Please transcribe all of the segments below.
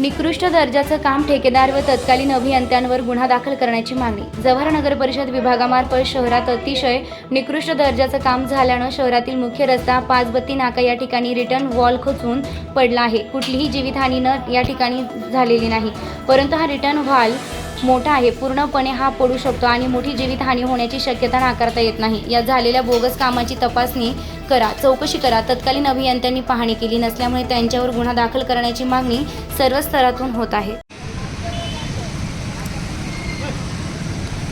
निकृष्ट दर्जाचं काम ठेकेदार व तत्कालीन अभियंत्यांवर गुन्हा दाखल करण्याची मागणी. जव्हार नगर परिषद विभागामार्फत शहरात अतिशय निकृष्ट दर्जाचं काम झाल्यानं शहरातील मुख्य रस्ता पाचबत्ती नाका या ठिकाणी रिटर्न वॉल खचून पडला आहे. कुठलीही जीवितहानी न या ठिकाणी झालेली नाही. परंतु हा रिटर्न वॉल मोठा आहे. पूर्णपणे हा पडू शकतो आणि मोठी जीवितहानी होण्याची शक्यता नाकारता येत नाही. या झालेल्या बोगस कामाची तपासणी करा चौकशी करा. तत्कालीन अभियंत्यांनी पाहणी केली नसल्यामुळे त्यांच्यावर गुन्हा दाखल करण्याची मागणी सर्व स्तरातून होत आहे.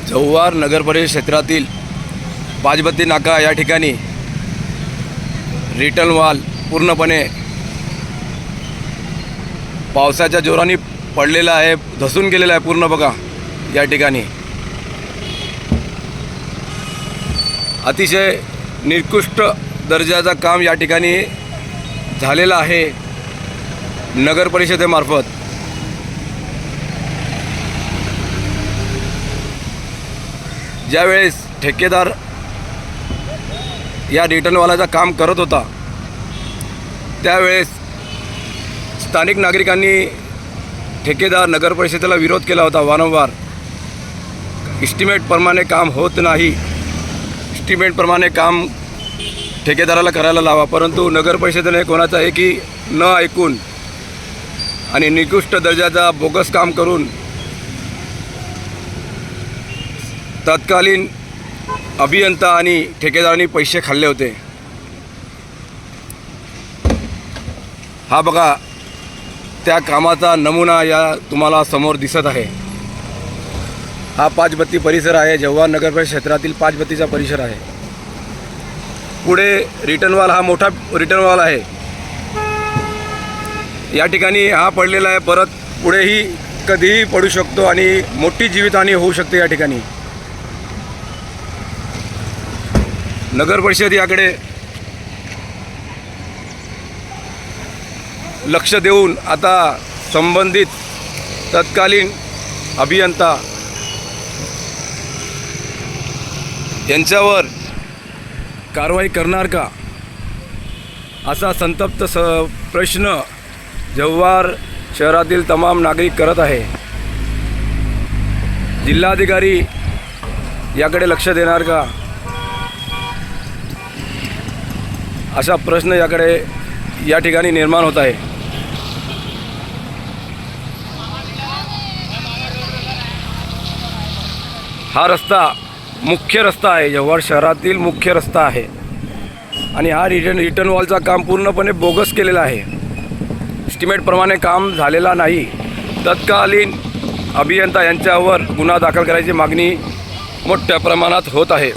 जव्हार नगरपरिषद क्षेत्रातील बाजबत्ती नाका या ठिकाणी रिटर्न वॉल पूर्णपणे पावसाच्या जोराने पडलेला आहे धसून गेलेला आहे पूर्ण बघा या ठिकाणी. अतिशय निकृष्ट दर्जाचं काम या ठिकाणी झालेलं आहे नगर परिषदेमार्फत. ज्यावेळेस ठेकेदार या रिटर्नवाल्याचं काम करत होता त्यावेळेस स्थानिक नागरिकांनी ठेकेदार नगर परिषदेला विरोध केला होता वारंवार. इस्टिमेटप्रमाणे काम होत नाही. इस्टिमेटप्रमाणे काम ठेकेदाराला करायला लावा परंतु नगर परिषदेने कोणाचा एकही न ऐकून आणि निकृष्ट दर्जाचा बोगस काम करून तत्कालीन अभियंता आणि ठेकेदारांनी पैसे खाल्ले होते. हा बघा त्या कामाचा नमुना या तुम्हाला समोर दिसत आहे. हा पाचबत्ती परिसर आहे जव्हार नगर क्षेत्रातील पाचबत्तीचा परिसर आहे. पुढे रिटर्न वॉल हा मोठा रिटर्नवाल आहे. या ठिकाणी हा पडलेला आहे परत पुढेही कधीही पडू शकतो आणि मोठी जीवितहानी होऊ शकते या ठिकाणी. नगर परिषद याकडे लक्ष देऊन आता संबंधित तत्कालीन अभियंता यांच्यावर कारवाई करणार का? असा संतप्त स प्रश्न जव्हार शहरातील तमाम नागरिक करत आहे. जिल्हाधिकारी याकडे लक्ष देणार का? असा प्रश्न याकडे या ठिकाणी निर्माण होत आहे. हा रस्ता मुख्य रस्ता आहे. जव्हार शहरातील मुख्य रस्ता आहे. आणि हा रिटर्न रिटर्न वॉलचा काम पूर्णपणे बोगस केलेला आहे. इस्टिमेटप्रमाणे काम झालेला नाही. तत्कालीन अभियंता यांच्यावर गुन्हा दाखल करायची मागणी मोठ्या प्रमाणात होत आहे.